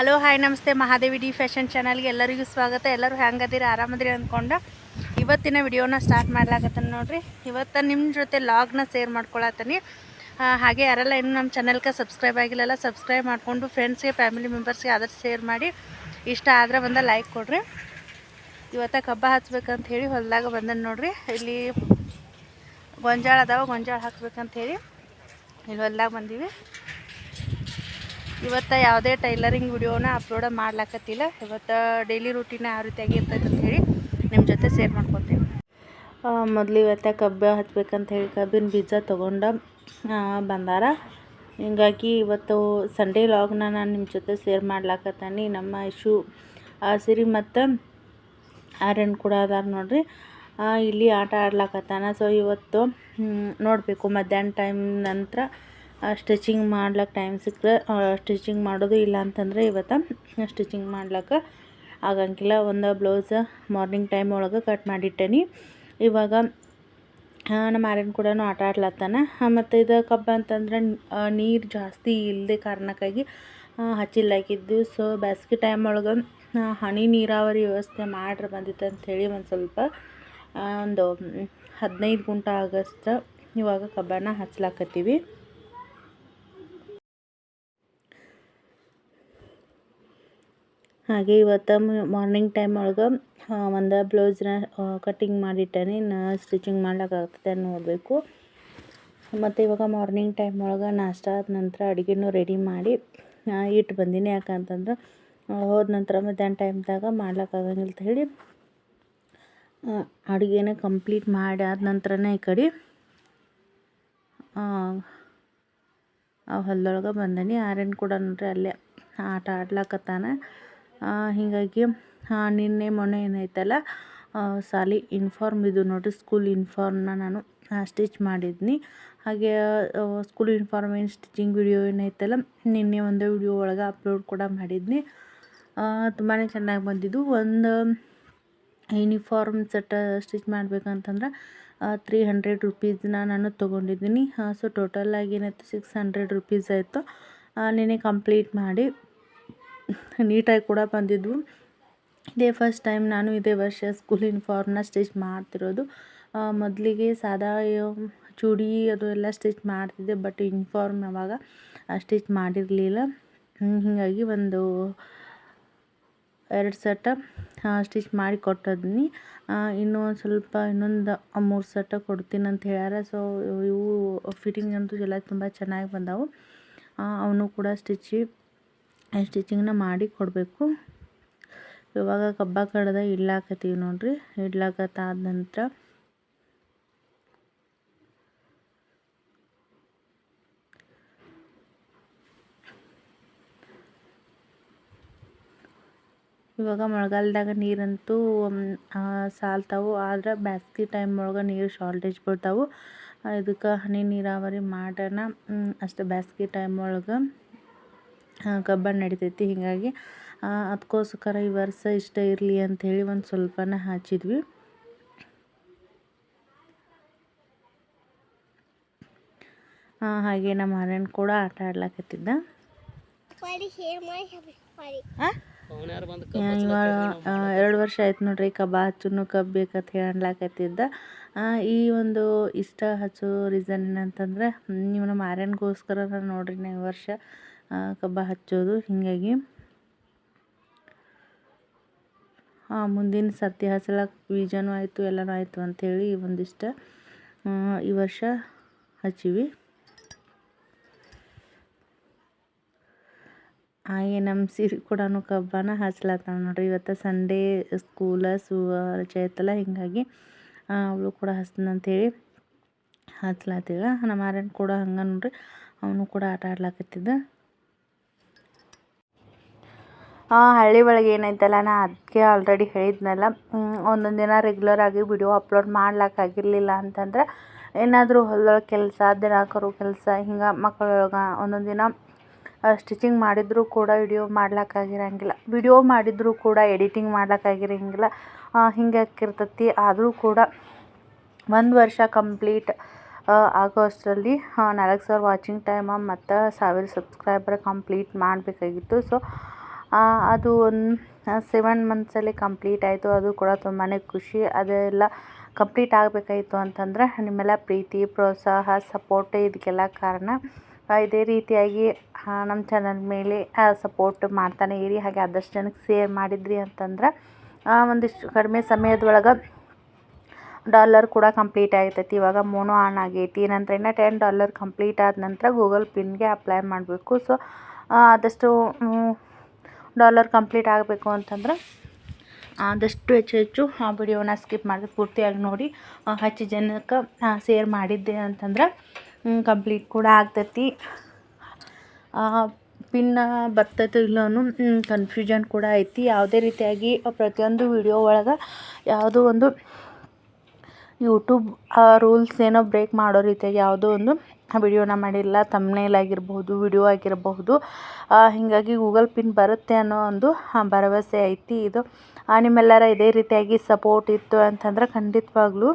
Hello hi ನಮಸ್ತೆ. Mahadevi D fashion ಚಾನಲ್ಗೆ ಎಲ್ಲರಿಗೂ ಸ್ವಾಗತ. ಎಲ್ಲರೂ ಹ್ಯಾಂಗದಿರಿ ಆರಾಮದಿರಿ ಅಂದ್ಕೊಂಡು ಇವತ್ತಿನ ವಿಡಿಯೋನ ಸ್ಟಾರ್ಟ್ ಮಾಡ್ಲಾಕತ್ತಾನ ನೋಡ್ರಿ. ಇವತ್ತು ನಿಮ್ಮ ಜೊತೆ ಲಾಗ್ನ ಶೇರ್ ಮಾಡ್ಕೊಳತ್ತೀನಿ. ಹಾಗೆ ಯಾರೆಲ್ಲ ಇನ್ನೂ ನಮ್ಮ ಚಾನಲ್ಗೆ ಸಬ್ಸ್ಕ್ರೈಬ್ ಆಗಿಲ್ಲಲ್ಲ ಸಬ್ಸ್ಕ್ರೈಬ್ ಮಾಡಿಕೊಂಡು ಫ್ರೆಂಡ್ಸ್ಗೆ ಫ್ಯಾಮಿಲಿ ಮೆಂಬರ್ಸ್ಗೆ ಆದಷ್ಟು ಶೇರ್ ಮಾಡಿ. ಇಷ್ಟ ಆದ್ರೆ ಬಂದ ಲೈಕ್ ಕೊಡ್ರಿ. ಇವತ್ತ ಕಬ್ಬ ಹಚ್ಬೇಕಂತ ಹೇಳಿ ಹೊಲದಾಗ ಬಂದನ್ ನೋಡ್ರಿ. ಇಲ್ಲಿ ಗೊಂಜಾಳ ಅದಾವ, ಗೊಂಜಾಳ ಹಾಕ್ಬೇಕಂತ ಹೇಳಿ ಇಲ್ಲಿ ಹೊಲ್ದಾಗ ಬಂದೀವಿ. ಇವತ್ತು ಯಾವುದೇ ಟೈಲರಿಂಗ್ ವಿಡಿಯೋನ ಅಪ್ಲೋಡ್ ಮಾಡ್ಲಾಕತ್ತಿಲ್ಲ. ಇವತ್ತು ಡೈಲಿ ರೂಟೀನ್ ಯಾವ ರೀತಿಯಾಗಿ ಇರ್ತೈತೆ ಅಂತ ಹೇಳಿ ನಿಮ್ಮ ಜೊತೆ ಶೇರ್ ಮಾಡ್ಕೊತೀನಿ. ಮೊದಲು ಇವತ್ತು ಕಬ್ಬ ಹಚ್ಬೇಕಂತ ಹೇಳಿ ಕಬ್ಬಿನ ಬೀಜ ತೊಗೊಂಡು ಬಂದಾರ. ಹಿಂಗಾಗಿ ಇವತ್ತು ಸಂಡೇ ಲಾಗ್ನ ನಾನು ನಿಮ್ಮ ಜೊತೆ ಶೇರ್ ಮಾಡ್ಲಾಕತ್ತಾನಿ. ನಮ್ಮ ಇಶು ಸಿರಿ ಮತ್ತು ಆರ್ಯನ್ ಕೂಡ ಅದಾರ ನೋಡ್ರಿ. ಇಲ್ಲಿ ಆಟ ಆಡ್ಲಾಕತ್ತಾನ. ಸೊ ಇವತ್ತು ನೋಡಬೇಕು ಮಧ್ಯಾಹ್ನ ಟೈಮ್ ನಂತರ ಸ್ಟಿಚಿಂಗ್ ಮಾಡ್ಲಿಕ್ಕೆ ಟೈಮ್ ಸಿಕ್ಕರೆ ಸ್ಟಿಚಿಂಗ್ ಮಾಡೋದು ಇಲ್ಲ ಅಂತಂದರೆ ಇವತ್ತು ಸ್ಟಿಚಿಂಗ್ ಮಾಡ್ಲಿಕ್ಕೆ ಆಗಂಗಿಲ್ಲ. ಒಂದು ಬ್ಲೌಸ್ ಮಾರ್ನಿಂಗ್ ಟೈಮ್ ಒಳಗೆ ಕಟ್ ಮಾಡಿಟ್ಟೇನಿ. ಇವಾಗ ನಮ್ಮ ಆರ್ಯನ್ ಕೂಡ ಆಟ ಆಡ್ಲತ್ತಾನ. ಮತ್ತು ಇದು ಕಬ್ಬ ಅಂತಂದ್ರೆ ನೀರು ಜಾಸ್ತಿ ಇಲ್ಲದೆ ಕಾರಣಕ್ಕಾಗಿ ಹಚ್ಚಿಲ್ಲಾಕಿದ್ದು ಸೊ ಬೇಸಿಗೆ ಟೈಮ್ ಒಳಗೆ ಹನಿ ನೀರಾವರಿ ವ್ಯವಸ್ಥೆ ಮಾಡ್ರೆ ಬಂದಿತ್ತು ಅಂಥೇಳಿ ಒಂದು ಸ್ವಲ್ಪ ಒಂದು ಹದಿನೈದು ಗುಂಟ ಆಗಸ್ಟ್ ಇವಾಗ ಕಬ್ಬನ್ನ ಹಚ್ಲಾಕತ್ತೀವಿ. ಹಾಗೆ ಇವತ್ತು ಮಾರ್ನಿಂಗ್ ಟೈಮ್ ಒಳಗೆ ಒಂದು ಬ್ಲೌಸ್ನ ಕಟ್ಟಿಂಗ್ ಮಾಡಿಟ್ಟೇನಿ. ನಾ ಸ್ಟಿಚಿಂಗ್ ಮಾಡ್ಲಿಕ್ಕಾಗ್ತದೆ ನೋಡಬೇಕು. ಮತ್ತು ಇವಾಗ ಮಾರ್ನಿಂಗ್ ಟೈಮ್ ಒಳಗೆ ನಾಷ್ಟ ಆದ ನಂತರ ಅಡುಗೆನೂ ರೆಡಿ ಮಾಡಿ ಇಟ್ಟು ಬಂದೀನಿ. ಯಾಕಂತಂದ್ರೆ ಹೋದ ನಂತರ ಮಧ್ಯಾಹ್ನ ಟೈಮ್ದಾಗ ಮಾಡ್ಲಿಕ್ಕಾಗಂಗಿಲ್ಲ ಅಂತ ಹೇಳಿ ಅಡುಗೆನ ಕಂಪ್ಲೀಟ್ ಮಾಡಿ ಆದ ನಂತರನೇ ಈ ಕಡೆ ಆ, ಹೊಲದೊಳಗೆ ಬಂದೀನಿ. ಆರ್ಯನ್ ಕೂಡ ನೋಡ್ರಿ ಅಲ್ಲೇ ಆಟ ಆಡ್ಲಾಕತ್ತಾನ. ಆ, ಹೀಗಾಗಿ ನಿನ್ನೆ ಮೊನ್ನೆ ಏನೈತಲ್ಲ ಸಾಲಿ ಇನ್ಫಾರ್ಮ್ ಇದು ನೋಡಿರಿ ಸ್ಕೂಲ್ ಇನ್ಫಾರ್ಮ್ನ ನಾನು ಸ್ಟಿಚ್ ಮಾಡಿದ್ನಿ. ಹಾಗೆ ಸ್ಕೂಲ್ ಯೂನಿಫಾರ್ಮ್ ಏನು ಸ್ಟಿಚಿಂಗ್ ವಿಡಿಯೋ ಏನೈತಲ್ಲ, ನಿನ್ನೆ ಒಂದು ವಿಡಿಯೋ ಒಳಗೆ ಅಪ್ಲೋಡ್ ಕೂಡ ಮಾಡಿದ್ನಿ. ತುಂಬಾ ಚೆನ್ನಾಗಿ ಬಂದಿದ್ದು. ಒಂದು ಯೂನಿಫಾರ್ಮ್ ಸೆಟ್ ಸ್ಟಿಚ್ ಮಾಡ್ಬೇಕಂತಂದ್ರೆ ತ್ರೀ ಹಂಡ್ರೆಡ್ ರುಪೀಸ್ನ ನಾನು ತೊಗೊಂಡಿದ್ದೀನಿ. ಸೊ ಟೋಟಲಾಗಿ ಏನಾಯಿತು ಸಿಕ್ಸ್ ಹಂಡ್ರೆಡ್ ರುಪೀಸ್ ಆಯಿತು. ನಿನ್ನೆ ಕಂಪ್ಲೀಟ್ ಮಾಡಿ. ನೀಟಾಗಿ ಕೂಡ ಬಂದಿದ್ವು. ಇದೇ ಫಸ್ಟ್ ಟೈಮ್ ನಾನು ಇದೇ ವರ್ಷ ಸ್ಕೂಲ್ ಯೂನಿಫಾರ್ಮ್ನ ಸ್ಟಿಚ್ ಮಾಡ್ತಿರೋದು. ಮೊದಲಿಗೆ ಸಾದಾ ಚೂಡಿ ಅದು ಎಲ್ಲ ಸ್ಟಿಚ್ ಮಾಡ್ತಿದ್ದೆ ಬಟ್ ಯೂನಿಫಾರ್ಮ್ ಅವಾಗ ಸ್ಟಿಚ್ ಮಾಡಿರಲಿಲ್ಲ. ಹೀಗಾಗಿ ಒಂದು ಎರಡು ಸೆಟ್ ಸ್ಟಿಚ್ ಮಾಡಿ ಕೊಟ್ಟದ್ನಿ. ಇನ್ನೂ ಒಂದು ಸ್ವಲ್ಪ, ಇನ್ನೊಂದು ಮೂರು ಸೆಟ್ ಕೊಡ್ತೀನಿ ಅಂತ ಹೇಳ್ಯಾರ. ಸೊ ಇವು ಫಿಟ್ಟಿಂಗ್ ಅಂತೂ ಎಲ್ಲ ತುಂಬ ಚೆನ್ನಾಗಿ ಬಂದವು. ಅವನು ಕೂಡ ಸ್ಟಿಚಿ ಸ್ಟಿಚಿಂಗ್ನ ಮಾಡಿ ಕೊಡಬೇಕು. ಇವಾಗ ಕಬ್ಬ ಕಡ್ದ ಇಡ್ಲಾಕತ್ತೀವಿ ನೋಡ್ರಿ. ಇಡ್ಲಾಕತ್ತಾದ ನಂತರ ಇವಾಗ ಮಳೆಗಾಲದಾಗ ನೀರಂತೂ ಸಾಲ್ತಾವು. ಆದ್ರೆ ಬ್ಯಾಸ್ಗೆ ಟೈಮ್ ಒಳಗೆ ನೀರು ಶಾರ್ಟೇಜ್ ಬೀಳ್ತಾವು ಇದಕ್ಕೆ ಹನಿ ನೀರಾವರಿ ಮಾಡೋಣ. ಅಷ್ಟು ಬ್ಯಾಸ್ಗೆ ಟೈಮ್ ಒಳಗೆ. ಕಬ್ಬ ನಡಿತೈತಿ. ಹೀಗಾಗಿ ಅದಕ್ಕೋಸ್ಕರ ಈ ವರ್ಷ ಇಷ್ಟ ಇರಲಿ ಅಂಥೇಳಿ ಒಂದು ಸ್ವಲ್ಪನ ಹಚ್ಚಿದ್ವಿ ಆ, ಹಾಗೆ ನಮ್ಮ ಮನೇನ ಕೂಡ ಆಟ ಆಡ್ಲಾಕತ್ತಿದ್ದ. ಇವಾಗ ಎರಡು ವರ್ಷ ಆಯ್ತು ನೋಡ್ರಿ ಕಬ್ಬ ಹಚ್ಚುನು ಕಬ್ಬು ಬೇಕಂತ ಹೇಳಲಾಕತ್ತಿದ್ದ ಆ, ಈ ಒಂದು ಇಷ್ಟ ಹಚ್ಚೋ ರೀಸನ್ ಏನಂತಂದ್ರೆ ನೀವು ನಮ್ಮ ಆರ್ಯನ್ಗೋಸ್ಕರ ನೋಡ್ರಿ ನಾ ಈ ವರ್ಷ ಕಬ್ಬ ಹಚ್ಚೋದು, ಹೀಗಾಗಿ ಮುಂದಿನ ಸರ್ತಿ ಹಚ್ಚಲಕ್ಕೆ ಬೀಜನೂ ಆಯಿತು, ಎಲ್ಲನೂ ಆಯಿತು ಅಂಥೇಳಿ ಒಂದಿಷ್ಟು ಈ ವರ್ಷ ಹಚ್ಚಿವಿ. ಹಾಗೆ ನಮ್ಮ ಸಿರಿ ಕೂಡ ಕಬ್ಬನ ಹಚ್ಲತ್ತಾವ ನೋಡ್ರಿ, ಇವತ್ತು ಸಂಡೇ ಸ್ಕೂಲ ಸು ಹಿಂಗಾಗಿ ಹೀಗಾಗಿ ಅವಳು ಕೂಡ ಹಚ್ತಂತೇಳಿ ಹಚ್ಲತ್ತೀವ ನಮ್ಮ ಆರ್ಯನ ಕೂಡ ಹಂಗೆ ನೋಡ್ರಿ, ಅವನು ಕೂಡ ಆಟ ಆಡ್ಲಾಕತ್ತಿದ್ದ. ಹಳ್ಳಿ ಒಳಗೆ ಏನೈತಲ್ಲ, ನಾ ಅದಕ್ಕೆ ಆಲ್ರೆಡಿ ಹೇಳಿದ್ನಲ್ಲ ಒಂದೊಂದು ದಿನ ರೆಗ್ಯುಲರ್ ಆಗಿ ವಿಡಿಯೋ ಅಪ್ಲೋಡ್ ಮಾಡ್ಲಿಕ್ಕಾಗಿರಲಿಲ್ಲ ಅಂತಂದ್ರೆ ಏನಾದರೂ ಹೊಲ್ದೊಳಗೆ ಕೆಲಸ, ದನಕರು ಕೆಲಸ, ಹಿಂಗೆ ಮಕ್ಕಳೊಳಗೆ ಒಂದೊಂದು ದಿನ ಸ್ಟಿಚಿಂಗ್ ಮಾಡಿದರೂ ಕೂಡ ವಿಡಿಯೋ ಮಾಡ್ಲಿಕ್ಕಾಗಿರಂಗಿಲ್ಲ ವಿಡಿಯೋ ಮಾಡಿದರೂ ಕೂಡ ಎಡಿಟಿಂಗ್ ಮಾಡ್ಲಿಕ್ಕಾಗಿರಂಗಿಲ್ಲ ಹಿಂಗೆ ಆಕಿರ್ತೈತಿ ಆದರೂ ಕೂಡ ಒಂದು ವರ್ಷ ಕಂಪ್ಲೀಟ್ ಆಗೋ ಅಷ್ಟರಲ್ಲಿ ನಾಲ್ಕು ಸಾವಿರ ವಾಚಿಂಗ್ ಟೈಮ ಮತ್ತು ಸಾವಿರ ಸಬ್ಸ್ಕ್ರೈಬರ್ ಕಂಪ್ಲೀಟ್ ಮಾಡಬೇಕಾಗಿತ್ತು. ಸೊ ಅದು ಒಂದು ಸೆವೆನ್ ಮಂತ್ಸಲ್ಲಿ ಕಂಪ್ಲೀಟ್ ಆಯಿತು. ಅದು ಕೂಡ ತುಂಬಾ ಖುಷಿ. ಅದೆಲ್ಲ ಕಂಪ್ಲೀಟ್ ಆಗಬೇಕಾಯಿತು ಅಂತಂದ್ರೆ ನಿಮ್ಮೆಲ್ಲ ಪ್ರೀತಿ, ಪ್ರೋತ್ಸಾಹ ಸಪೋರ್ಟ್ ಇದಕ್ಕೆಲ್ಲ ಕಾರಣ ಇದೇ ರೀತಿಯಾಗಿ ನಮ್ಮ ಚಾನಲ್ ಮೇಲೆ ಸಪೋರ್ಟ್ ಮಾಡ್ತಾನೆ ಇರಿ. ಹಾಗೆ ಆದಷ್ಟು ಜನಕ್ಕೆ ಸೇರ್ ಮಾಡಿದ್ರಿ ಅಂತಂದ್ರೆ ಒಂದಿಷ್ಟು ಕಡಿಮೆ ಸಮಯದೊಳಗೆ ಡಾಲರ್ ಕೂಡ ಕಂಪ್ಲೀಟ್ ಆಗ್ತೈತಿ. ಇವಾಗ ಮೋನೋ ಆನ್ ಆಗೈತಿ. ನಂತರ ಇನ್ನು ಟೆನ್ ಡಾಲರ್ ಕಂಪ್ಲೀಟ್ ಆದ ನಂತರ ಗೂಗಲ್ ಪಿನ್ಗೆ ಅಪ್ಲೈ ಮಾಡಬೇಕು. ಸೊ ಆದಷ್ಟು ಡಾಲರ್ ಕಂಪ್ಲೀಟ್ ಆಗಬೇಕು ಅಂತಂದ್ರೆ ಆದಷ್ಟು ಹೆಚ್ಚು ಹೆಚ್ಚು ಆ ವಿಡಿಯೋನ ಸ್ಕಿಪ್ ಮಾಡಿದ್ರೆ ಪೂರ್ತಿಯಾಗಿ ನೋಡಿ ಹೆಚ್ಚು ಜನಕ್ಕೆ ಶೇರ್ ಮಾಡಿದ್ದೆ ಅಂತಂದ್ರೆ ಕಂಪ್ಲೀಟ್ ಕೂಡ ಆಗ್ತೈತಿ. ಪಿನ್ ಬರ್ತೈತೋ ಇಲ್ಲೋನು ಕನ್ಫ್ಯೂಷನ್ ಕೂಡ ಐತಿ. ಯಾವುದೇ ರೀತಿಯಾಗಿ ಪ್ರತಿಯೊಂದು ವಿಡಿಯೋ ಒಳಗೆ ಯಾವುದೋ ಒಂದು ಯೂಟ್ಯೂಬ್ ರೂಲ್ಸ್ ಏನೋ ಬ್ರೇಕ್ ಮಾಡೋ ರೀತಿಯಾಗಿ ಯಾವುದೋ ಒಂದು ವಿಡಿಯೋನ ಮಾಡಿಲ್ಲ ತಮ್ನೇಲ್ ಆಗಿರ್ಬೋದು ವಿಡಿಯೋ ಆಗಿರಬಹುದು. ಹೀಗಾಗಿ ಗೂಗಲ್ ಪಿನ್ ಬರುತ್ತೆ ಅನ್ನೋ ಒಂದು ಭರವಸೆ ಐತಿ ಇದು. ನಿಮ್ಮೆಲ್ಲರ ಇದೇ ರೀತಿಯಾಗಿ ಸಪೋರ್ಟ್ ಇತ್ತು ಅಂತಂದ್ರೆ ಖಂಡಿತವಾಗ್ಲೂ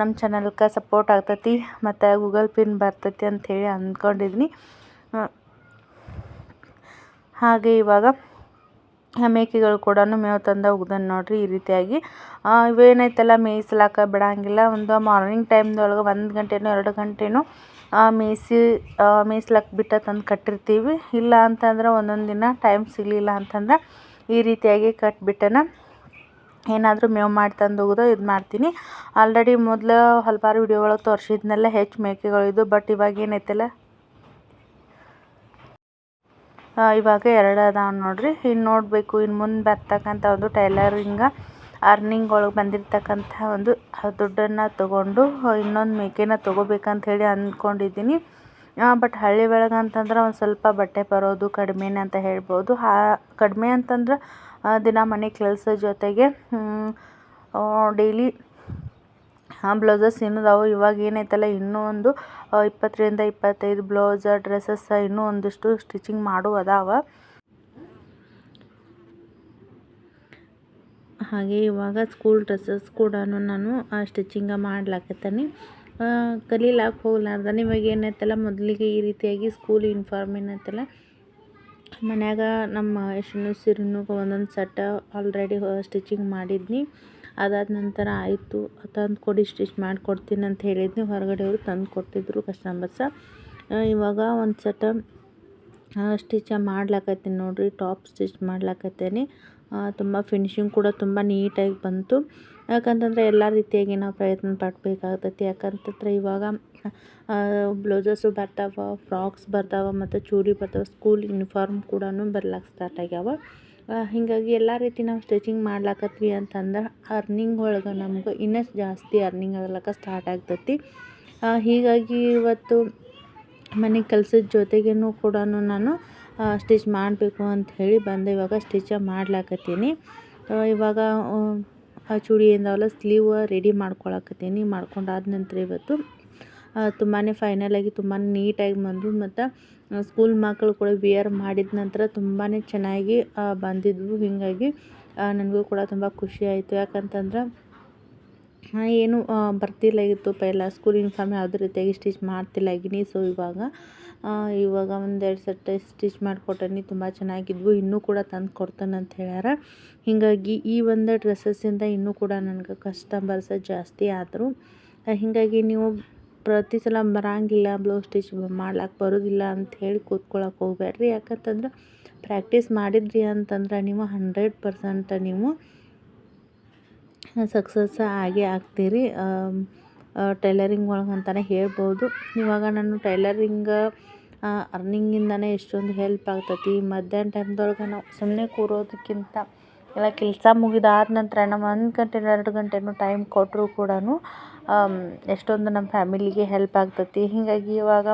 ನಮ್ಮ ಚಾನಲ್ಗೆ ಸಪೋರ್ಟ್ ಆಗ್ತೈತಿ ಮತ್ತು ಗೂಗಲ್ ಪಿನ್ ಬರ್ತೈತಿ ಅಂಥೇಳಿ ಅಂದ್ಕೊಂಡಿದ್ದೀನಿ ಹಾಗೆ ಇವಾಗ ಮೇಕೆಗಳು ಕೂಡ ಮೇವು ತಂದು ಒಗ್ದನ್ ನೋಡಿರಿ ಈ ರೀತಿಯಾಗಿ. ಇವೇನೈತಲ್ಲ ಮೇಯಿಸ್ಲಾಕ ಬಿಡಂಗಿಲ್ಲ. ಒಂದು ಮಾರ್ನಿಂಗ್ ಟೈಮ್ದೊಳಗೆ ಒಂದು ಗಂಟೆನೋ ಎರಡು ಗಂಟೆನೋ ಮೇಯಿಸಿ ಮೇಯಿಸ್ಲಾಕ ಬಿಟ್ಟು ತಂದು ಕಟ್ಟಿರ್ತೀವಿ. ಇಲ್ಲ ಅಂತಂದ್ರೆ ಒಂದೊಂದು ದಿನ ಟೈಮ್ ಸಿಗಲಿಲ್ಲ ಅಂತಂದ್ರೆ ಈ ರೀತಿಯಾಗಿ ಕಟ್ಬಿಟ್ಟನ ಏನಾದರೂ ಮೇವು ಮಾಡಿ ತಂದು ಹೋಗೋದು ಇದು ಮಾಡ್ತೀನಿ. ಆಲ್ರೆಡಿ ಮೊದಲು ಹಲವಾರು ವಿಡಿಯೋ ಒಳಗೆ ತೋರಿಸಿದ್ನೆಲ್ಲ ಹೆಚ್ಚು ಮೇಕೆಗಳು ಇದು, ಬಟ್ ಇವಾಗ ಏನೈತಲ್ಲ ಇವಾಗ ಎರಡು ಅದಾವೆ ನೋಡಿರಿ. ಇನ್ನು ನೋಡಬೇಕು ಇನ್ನು ಮುಂದೆ ಬರ್ತಕ್ಕಂಥ ಒಂದು ಟೈಲರಿಂಗ, ಅರ್ನಿಂಗ್ ಒಳಗೆ ಬಂದಿರತಕ್ಕಂಥ ಒಂದು ದುಡ್ಡನ್ನು ತೊಗೊಂಡು ಇನ್ನೊಂದು ಮೇಕೆನ ತೊಗೋಬೇಕಂತ ಹೇಳಿ ಅಂದ್ಕೊಂಡಿದ್ದೀನಿ ಬಟ್ ಹಳ್ಳಿ ಒಳಗೆ ಅಂತಂದ್ರೆ ಒಂದು ಸ್ವಲ್ಪ ಬಟ್ಟೆ ಬರೋದು ಕಡಿಮೆನೇ ಅಂತ ಹೇಳ್ಬೋದು. ಹಾ, ಕಡಿಮೆ ಅಂತಂದ್ರೆ ದಿನ ಮನೆ ಕೆಲಸ ಜೊತೆಗೆ ಡೈಲಿ ಬ್ಲೌಸಸ್ ಇನ್ನೂ ಇವಾಗ ಏನೈತಲ್ಲ, ಇನ್ನೂ ಒಂದು ಇಪ್ಪತ್ತರಿಂದ ಇಪ್ಪತ್ತೈದು ಬ್ಲೌಸ್, ಡ್ರೆಸ್ಸಸ್ ಇನ್ನೂ ಒಂದಿಷ್ಟು ಸ್ಟಿಚಿಂಗ್ ಮಾಡುವ ಅದಾವ. ಹಾಗೆ ಇವಾಗ ಸ್ಕೂಲ್ ಡ್ರೆಸ್ಸಸ್ ಕೂಡ ನಾನು ಸ್ಟಿಚಿಂಗ ಮಾಡ್ಲಾಕತ್ತೀನಿ. ಕಲೀಲಾಕ ಹೋಗ್ಲಾರ್ದಾನೆ ಇವಾಗ ಏನೈತಲ್ಲ, ಮೊದಲಿಗೆ ಈ ರೀತಿಯಾಗಿ ಸ್ಕೂಲ್ ಯೂನಿಫಾರ್ಮ್ ಏನೈತಲ್ಲ, ಮನ್ಯಾಗ ನಮ್ಮ ಯಶನು ಸಿರಿನೂ ಒಂದೊಂದು ಸೆಟ್ ಆಲ್ರೆಡಿ ಸ್ಟಿಚಿಂಗ್ ಮಾಡಿದ್ನಿ. ಅದಾದ ನಂತರ ಆಯಿತು, ತಂದು ಕೊಡಿ ಸ್ಟಿಚ್ ಮಾಡಿಕೊಡ್ತೀನಿ ಅಂತ ಹೇಳಿದ್ನಿ. ಹೊರಗಡೆಯವರು ತಂದು ಕೊಟ್ಟಿದ್ದರು ಕಸ್ಟಮರ್ಸ ಇವಾಗ ಒಂದು ಸಟ ಸ್ಟಿಚ ಮಾಡ್ಲಾಕತ್ತೀನಿ ನೋಡಿರಿ ಟಾಪ್ ಸ್ಟಿಚ್ ಮಾಡ್ಲಾಕತ್ತೀನಿ. ತುಂಬ ಫಿನಿಶಿಂಗ್ ಕೂಡ ತುಂಬ ನೀಟಾಗಿ ಬಂತು. ಯಾಕಂತಂದರೆ ಎಲ್ಲ ರೀತಿಯಾಗಿ ನಾವು ಪ್ರಯತ್ನ ಪಡಬೇಕಾಗ್ತೈತಿ. ಯಾಕಂತಂದ್ರೆ ಇವಾಗ ಬ್ಲೌಸಸ್ಸು ಬರ್ತಾವ, ಫ್ರಾಕ್ಸ್ ಬರ್ತಾವ, ಮತ್ತು ಚೂಡಿ ಬರ್ತಾವ ಸ್ಕೂಲ್ ಯೂನಿಫಾರ್ಮ್ ಕೂಡ ಬರ್ಲಾಕ್ಕೆ ಸ್ಟಾರ್ಟ್ ಆಗ್ಯಾವ. ಹೀಗಾಗಿ ಎಲ್ಲ ರೀತಿ ನಾವು ಸ್ಟಿಚಿಂಗ್ ಮಾಡ್ಲಾಕತ್ವಿ ಅಂತಂದ್ರೆ ಅರ್ನಿಂಗ್ ಒಳಗೆ ನಮ್ಗೆ ಇನ್ನಷ್ಟು ಜಾಸ್ತಿ ಅರ್ನಿಂಗ್ ಆಗ್ಲಿಕ್ಕೆ ಸ್ಟಾರ್ಟ್ ಆಗ್ತೈತಿ. ಹೀಗಾಗಿ ಇವತ್ತು ಮನೆ ಕೆಲ್ಸದ ಜೊತೆಗೇನು ಕೂಡ ನಾನು ಸ್ಟಿಚ್ ಮಾಡಬೇಕು ಅಂತ ಹೇಳಿ ಬಂದೆ. ಇವಾಗ ಸ್ಟಿಚ ಮಾಡ್ಲಾಕತ್ತೀನಿ. ಇವಾಗ ಚೂಡಿ ಏನದವಲ್ಲ ಸ್ಲೀವ್ ರೆಡಿ ಮಾಡ್ಕೊಳಕತ್ತೀನಿ. ಮಾಡ್ಕೊಂಡಾದ ನಂತರ ಇವತ್ತು ತುಂಬಾ ಫೈನಲಾಗಿ ತುಂಬಾ ನೀಟಾಗಿ ಬಂದು ಮತ್ತು ಸ್ಕೂಲ್ ಮಕ್ಕಳು ಕೂಡ ವಿಯರ್ ಮಾಡಿದ ನಂತರ ತುಂಬಾ ಚೆನ್ನಾಗಿ ಬಂದಿದ್ವು. ಹೀಗಾಗಿ ನನಗೂ ಕೂಡ ತುಂಬ ಖುಷಿ ಆಯಿತು. ಯಾಕಂತಂದ್ರೆ ಏನು ಬರ್ತಿಲ್ಲಾಗಿತ್ತು ಪೈಲ ಸ್ಕೂಲ್ ಯೂನಿಫಾರ್ಮ್ ಯಾವುದೇ ರೀತಿಯಾಗಿ ಸ್ಟಿಚ್ ಮಾಡ್ತಿಲ್ಲಾಗಿನಿ ಸೊ ಇವಾಗ ಇವಾಗ ಒಂದೆರಡು ಸೆಟ್ ಸ್ಟಿಚ್ ಮಾಡಿಕೊಟ್ಟನಿ. ತುಂಬ ಚೆನ್ನಾಗಿದ್ವು. ಇನ್ನೂ ಕೂಡ ತಂದು ಕೊಡ್ತಾನೆ ಅಂತ ಹೇಳ್ಯಾರ. ಹೀಗಾಗಿ, ಈ ಒಂದು ಡ್ರೆಸ್ಸಸ್ಸಿಂದ ಇನ್ನೂ ಕೂಡ ನನಗೆ ಕಸ್ಟಮರ್ಸ ಜಾಸ್ತಿ ಆದರು. ಹೀಗಾಗಿ ನೀವು ಪ್ರತಿ ಸಲ ಬರಂಗಿಲ್ಲ ಬ್ಲೌಸ್ ಸ್ಟಿಚ್ ಮಾಡ್ಲಾಕೆ ಬರೋದಿಲ್ಲ ಅಂತ ಹೇಳಿ ಕೂತ್ಕೊಳ್ಳೋಕೆ ಹೋಗ್ಬೇಡ್ರಿ ಯಾಕಂತಂದ್ರೆ ಪ್ರಾಕ್ಟೀಸ್ ಮಾಡಿದ್ರಿ ಅಂತಂದ್ರೆ ನೀವು ಹಂಡ್ರೆಡ್ ಪರ್ಸೆಂಟ್ ನೀವು ಸಕ್ಸಸ್ ಆಗೇ ಆಗ್ತೀರಿ. ಟೈಲರಿಂಗ್ ಒಳಗೆ ಅಂತಲೇ ಹೇಳ್ಬೋದು. ಇವಾಗ ನಾನು ಟೈಲರಿಂಗ್ ಅರ್ನಿಂಗಿಂದನೇ ಎಷ್ಟೊಂದು ಹೆಲ್ಪ್ ಆಗ್ತೈತಿ. ಮಧ್ಯಾಹ್ನ ಟೈಮ್ದೊಳಗೆ ನಾವು ಸುಮ್ಮನೆ ಕೂರೋದಕ್ಕಿಂತ ಎಲ್ಲ ಕೆಲಸ ಮುಗಿದಾದ ನಂತರ ನಮ್ಮ ಒಂದು ಗಂಟೆ, ಎರಡು ಗಂಟೆನೂ ಟೈಮ್ ಕೊಟ್ಟರೂ ಕೂಡ ಎಷ್ಟೊಂದು ನಮ್ಮ ಫ್ಯಾಮಿಲಿಗೆ ಹೆಲ್ಪ್ ಆಗ್ತತಿ. ಹೀಗಾಗಿ ಇವಾಗ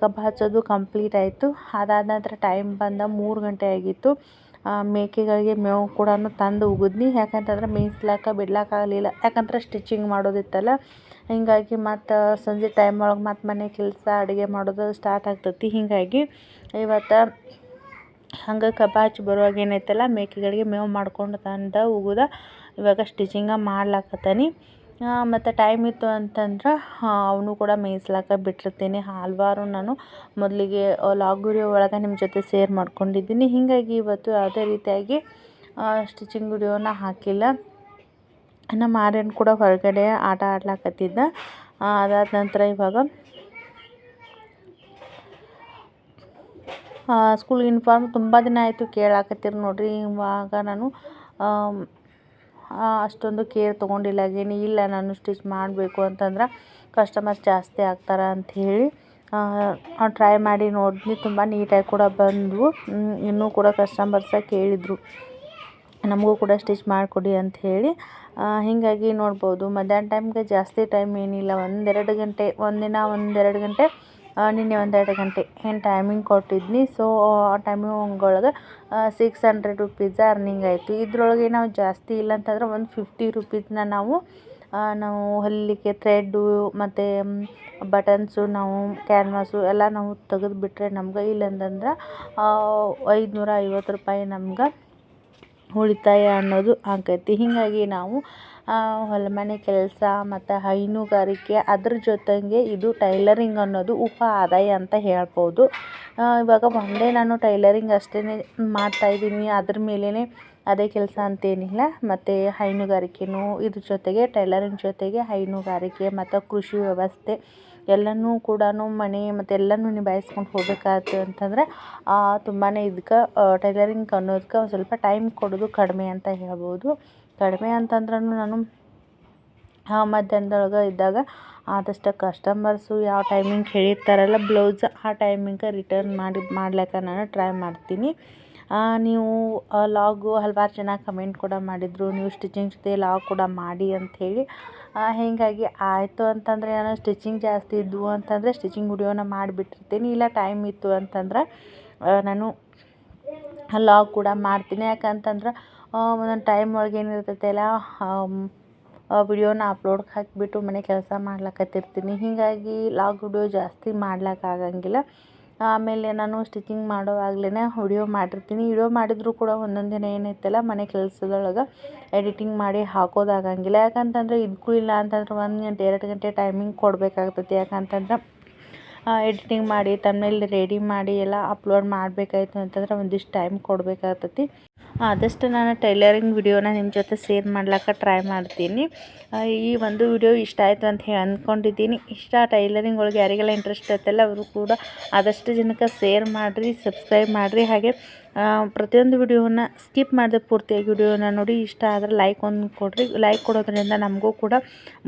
ಕಬ್ಬು ಹಚ್ಚೋದು ಕಂಪ್ಲೀಟ್ ಆಯಿತು. ಅದಾದ ನಂತರ ಟೈಮ್ ಬಂದ ಮೂರು ಗಂಟೆ ಆಗಿತ್ತು. ಮೇಕೆಗಳಿಗೆ ಮೇವು ಕೂಡ ತಂದು ಉಗಿದ್ನಿ. ಯಾಕಂತಂದ್ರೆ ಮೇಯಿಸ್ಲಾಕ, ಬಿಡ್ಲಾಕಾಗಲಿಲ್ಲ. ಯಾಕಂದ್ರೆ ಸ್ಟಿಚಿಂಗ್ ಮಾಡೋದಿತ್ತಲ್ಲ. ಹೀಗಾಗಿ ಮತ್ತು ಸಂಜೆ ಟೈಮ್ ಒಳಗೆ ಮತ್ತು ಮನೆ ಕೆಲಸ, ಅಡುಗೆ ಮಾಡೋದು ಸ್ಟಾರ್ಟ್ ಆಗ್ತತಿ. ಹೀಗಾಗಿ ಇವತ್ತು ಹಂಗೆ ಕಬ್ಬು ಹಚ್ಚಿ ಬರುವಾಗ ಏನೈತಲ್ಲ, ಮೇಕೆಗಳಿಗೆ ಮೇವು ಮಾಡ್ಕೊಂಡು ತಂದು ಉಗುದ ಇವಾಗ ಸ್ಟಿಚಿಂಗ ಮಾಡ್ಲಾಕತ್ತೀನಿ. ಮತ್ತು ಟೈಮ್ ಇತ್ತು ಅಂತಂದ್ರೆ ಅವನು ಕೂಡ ಮೇಯಿಸ್ಲಾಕ ಬಿಟ್ಟಿರ್ತೀನಿ. ಹಲ್ವಾರು ನಾನು ಮೊದಲಿಗೆ ಲಾಗುರಿ ಒಳಗೆ ನಿಮ್ಮ ಜೊತೆ ಶೇರ್ ಮಾಡ್ಕೊಂಡಿದ್ದೀನಿ. ಹೀಗಾಗಿ ಇವತ್ತು ಯಾವುದೇ ರೀತಿಯಾಗಿ ಸ್ಟಿಚಿಂಗ್ ವಿಡಿಯೋನ ಹಾಕಿಲ್ಲ. ನಮ್ಮ ಆರ್ಯನ್ ಕೂಡ ಹೊರಗಡೆ ಆಟ ಆಡ್ಲಾಕತ್ತಿದ್ದ. ಅದಾದ ನಂತರ ಇವಾಗ ಸ್ಕೂಲ್ ಯೂನಿಫಾರ್ಮ್ ತುಂಬ ದಿನ ಆಯಿತು ಕೇಳಾಕತ್ತೀರಿ ನೋಡಿರಿ. ಇವಾಗ ನಾನು ಅಷ್ಟೊಂದು ಕೇರ್ ತೊಗೊಂಡಿಲ್ಲ. ಏನು ಇಲ್ಲ, ನಾನು ಸ್ಟಿಚ್ ಮಾಡಬೇಕು ಅಂತಂದ್ರೆ ಕಸ್ಟಮರ್ಸ್ ಜಾಸ್ತಿ ಆಗ್ತಾರೆ ಅಂಥೇಳಿ ಟ್ರೈ ಮಾಡಿ ನೋಡಿ ತುಂಬ ನೀಟಾಗಿ ಕೂಡ ಬಂದವು. ಇನ್ನೂ ಕೂಡ ಕಸ್ಟಮರ್ಸ ಕೇಳಿದರು. ನಮಗೂ ಕೂಡ ಸ್ಟಿಚ್ ಮಾಡಿಕೊಡಿ ಅಂಥೇಳಿ ಹೀಗಾಗಿ ನೋಡ್ಬೋದು. ಮಧ್ಯಾಹ್ನ ಟೈಮ್ಗೆ ಜಾಸ್ತಿ ಟೈಮ್ ಏನಿಲ್ಲ. ಒಂದೆರಡು ಗಂಟೆ, ಒಂದಿನ ಒಂದೆರಡು ಗಂಟೆ ನಿನ್ನೆ ಒಂದೆರಡು ಗಂಟೆ ಏನು ಟೈಮಿಂಗ್ ಕೊಟ್ಟಿದ್ನಿ. ಸೊ ಆ ಟೈಮಿಂಗ್ ಒಳಗೆ ಸಿಕ್ಸ್ ಹಂಡ್ರೆಡ್ ರುಪೀಸ್ ಅರ್ನಿಂಗ್ ಆಯಿತು. ಇದ್ರೊಳಗೆ ನಾವು ಜಾಸ್ತಿ ಇಲ್ಲ ಅಂತಂದ್ರೆ ಒಂದು ಫಿಫ್ಟಿ ರುಪೀಸ್ನ ನಾವು ನಾವು ಹೊಲಿಲಿಕ್ಕೆ ಥ್ರೆಡ್ಡು ಮತ್ತು ಬಟನ್ಸು ನಾವು ಕ್ಯಾನ್ವಾಸು ಎಲ್ಲ ನಾವು ತೆಗೆದುಬಿಟ್ರೆ ನಮ್ಗೆ ಇಲ್ಲಂತಂದ್ರೆ ಐದುನೂರ ಐವತ್ತು ರೂಪಾಯಿ ನಮ್ಗೆ ಉಳಿತಾಯ ಅನ್ನೋದು ಆಕೈತಿ. ಹೀಗಾಗಿ ನಾವು ಹೊಲ ಮನೆ ಕೆಲಸ ಮತ್ತು ಹೈನುಗಾರಿಕೆ ಅದ್ರ ಜೊತೆಗೆ ಇದು ಟೈಲರಿಂಗ್ ಅನ್ನೋದು ಉಪ ಆದಾಯ ಅಂತ ಹೇಳ್ಬೋದು. ಇವಾಗ ಒಂದೇ ನಾನು ಟೈಲರಿಂಗ್ ಅಷ್ಟೇ ಮಾಡ್ತಾಯಿದ್ದೀನಿ ಅದ್ರ ಮೇಲೇ ಅದೇ ಕೆಲಸ ಅಂತೇನಿಲ್ಲ. ಮತ್ತು ಹೈನುಗಾರಿಕೆನೂ ಇದ್ರ ಜೊತೆಗೆ, ಟೈಲರಿಂಗ್ ಜೊತೆಗೆ ಹೈನುಗಾರಿಕೆ ಮತ್ತು ಕೃಷಿ ವ್ಯವಸ್ಥೆ ಎಲ್ಲನೂ ಕೂಡ ಮನೆ ಮತ್ತು ಎಲ್ಲನೂ ನಿಭಾಯಿಸ್ಕೊಂಡು ಹೋಗ್ಬೇಕಾಯ್ತು ಅಂತಂದ್ರೆ ತುಂಬಾ ಇದಕ್ಕೆ ಟೈಲರಿಂಗ್ ಅನ್ನೋದಕ್ಕೆ ಒಂದು ಸ್ವಲ್ಪ ಟೈಮ್ ಕೊಡೋದು ಕಡಿಮೆ ಅಂತ ಹೇಳ್ಬೋದು. ಕಡಿಮೆ ಅಂತಂದ್ರೂ ನಾನು ಮಧ್ಯಾಹ್ನದೊಳಗೆ ಇದ್ದಾಗ ಆದಷ್ಟು ಕಸ್ಟಮರ್ಸು ಯಾವ ಟೈಮಿಂಗ್ ಹೇಳಿರ್ತಾರಲ್ಲ ಬ್ಲೌಸ್ ಆ ಟೈಮಿಂಗೆ ರಿಟರ್ನ್ ಮಾಡಿ, ಮಾಡ್ಲಿಕ್ಕೆ ನಾನು ಟ್ರೈ ಮಾಡ್ತೀನಿ. ನೀವು ಲಾಗು ಹಲವಾರು ಜನ ಕಮೆಂಟ್ ಕೂಡ ಮಾಡಿದರು, ನೀವು ಸ್ಟಿಚಿಂಗ್ ಜೊತೆ ಲಾಗ್ ಕೂಡ ಮಾಡಿ ಅಂಥೇಳಿ ಹೀಗಾಗಿ ಆಯಿತು ಅಂತಂದರೆ ನಾನು ಸ್ಟಿಚಿಂಗ್ ಜಾಸ್ತಿ ಇದ್ದವು ಅಂತಂದರೆ ಸ್ಟಿಚಿಂಗ್ ವಿಡಿಯೋನ ಮಾಡಿಬಿಟ್ಟಿರ್ತೀನಿ. ಇಲ್ಲ ಟೈಮ್ ಇತ್ತು ಅಂತಂದ್ರೆ ನಾನು ಲಾಗ್ ಕೂಡ ಮಾಡ್ತೀನಿ. ಯಾಕಂತಂದ್ರೆ ಒಂದೊಂದು ಟೈಮ್ ಒಳಗೆ ಏನಿರ್ತೈತೆ ಎಲ್ಲ ವಿಡಿಯೋನ ಅಪ್ಲೋಡ್ಗೆ ಹಾಕಿಬಿಟ್ಟು ಮನೆ ಕೆಲಸ ಮಾಡ್ಲಕತ್ತಿರ್ತೀನಿ. ಹೀಗಾಗಿ ಲಾಗ್ ವಿಡಿಯೋ ಜಾಸ್ತಿ ಮಾಡ್ಲಿಕ್ಕಾಗಂಗಿಲ್ಲ. ಆಮೇಲೆ ನಾನು ಸ್ಟಿಚಿಂಗ್ ಮಾಡೋವಾಗ್ಲೇ ವಿಡಿಯೋ ಮಾಡಿರ್ತೀನಿ. ವಿಡಿಯೋ ಮಾಡಿದರೂ ಕೂಡ ಒಂದೊಂದು ದಿನ ಏನೈತಲ್ಲ, ಮನೆ ಕೆಲಸದೊಳಗೆ ಎಡಿಟಿಂಗ್ ಮಾಡಿ ಹಾಕೋದಾಗಂಗಿಲ್ಲ. ಯಾಕಂತಂದ್ರೆ ಇದಕ್ಕೂ ಇಲ್ಲ ಅಂತಂದ್ರೆ ಒಂದು ಗಂಟೆ, ಎರಡು ಗಂಟೆ ಟೈಮಿಂಗ್ ಕೊಡಬೇಕಾಗ್ತೈತಿ. ಯಾಕಂತಂದ್ರೆ ಎಡಿಟಿಂಗ್ ಮಾಡಿ ತಮ್ಮನೇಲಿ ರೆಡಿ ಮಾಡಿ ಎಲ್ಲ ಅಪ್ಲೋಡ್ ಮಾಡಬೇಕಾಯ್ತು ಅಂತಂದ್ರೆ ಒಂದಿಷ್ಟು ಟೈಮ್ ಕೊಡಬೇಕಾಗ್ತೈತಿ. ಆದಷ್ಟು ನಾನು ಟೈಲರಿಂಗ್ ವಿಡಿಯೋನ ನಿಮ್ಮ ಜೊತೆ ಶೇರ್ ಮಾಡ್ಲಿಕ್ಕೆ ಟ್ರೈ ಮಾಡ್ತೀನಿ. ಈ ಒಂದು ವಿಡಿಯೋ ಇಷ್ಟ ಆಯಿತು ಅಂತ ಹೇಳಿ ಅಂದ್ಕೊಂಡಿದ್ದೀನಿ. ಇಷ್ಟ ಟೈಲರಿಂಗ್ ಒಳಗೆ ಯಾರಿಗೆಲ್ಲ ಇಂಟ್ರೆಸ್ಟ್ ಇರ್ತಲ್ಲ ಅವರು ಕೂಡ ಆದಷ್ಟು ಜನಕ್ಕೆ ಶೇರ್ ಮಾಡಿರಿ ಸಬ್ಸ್ಕ್ರೈಬ್ ಮಾಡಿರಿ. ಹಾಗೆ ಪ್ರತಿಯೊಂದು ವಿಡಿಯೋನ ಸ್ಕಿಪ್ ಮಾಡಿದೆ ಪೂರ್ತಿಯಾಗಿ ವಿಡಿಯೋನ ನೋಡಿ. ಇಷ್ಟ ಆದರೆ ಲೈಕ್ ಒಂದು ಕೊಡಿರಿ. ಲೈಕ್ ಕೊಡೋದ್ರಿಂದ ನಮಗೂ ಕೂಡ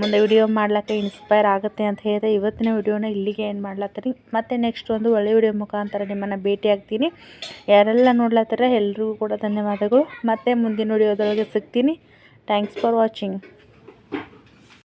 ಮುಂದೆ ವಿಡಿಯೋ ಮಾಡ್ಲಿಕ್ಕೆ ಇನ್ಸ್ಪೈರ್ ಆಗುತ್ತೆ ಅಂತ ಹೇಳಿದೆ. ಇವತ್ತಿನ ವಿಡಿಯೋನ ಇಲ್ಲಿಗೆ ಏನು ಮಾಡ್ಲತ್ತೀರಿ. ಮತ್ತು ನೆಕ್ಸ್ಟ್ ಒಂದು ಒಳ್ಳೆ ವಿಡಿಯೋ ಮುಖಾಂತರ ನಿಮ್ಮನ್ನು ಭೇಟಿ ಆಗ್ತೀನಿ ಯಾರೆಲ್ಲ ನೋಡ್ಲತ್ತಾರೆ, ಎಲ್ರಿಗೂ ಕೂಡ ಧನ್ಯವಾದಗಳು. ಮತ್ತು ಮುಂದಿನ ವಿಡಿಯೋದೊಳಗೆ ಸಿಗ್ತೀನಿ. Thanks for watching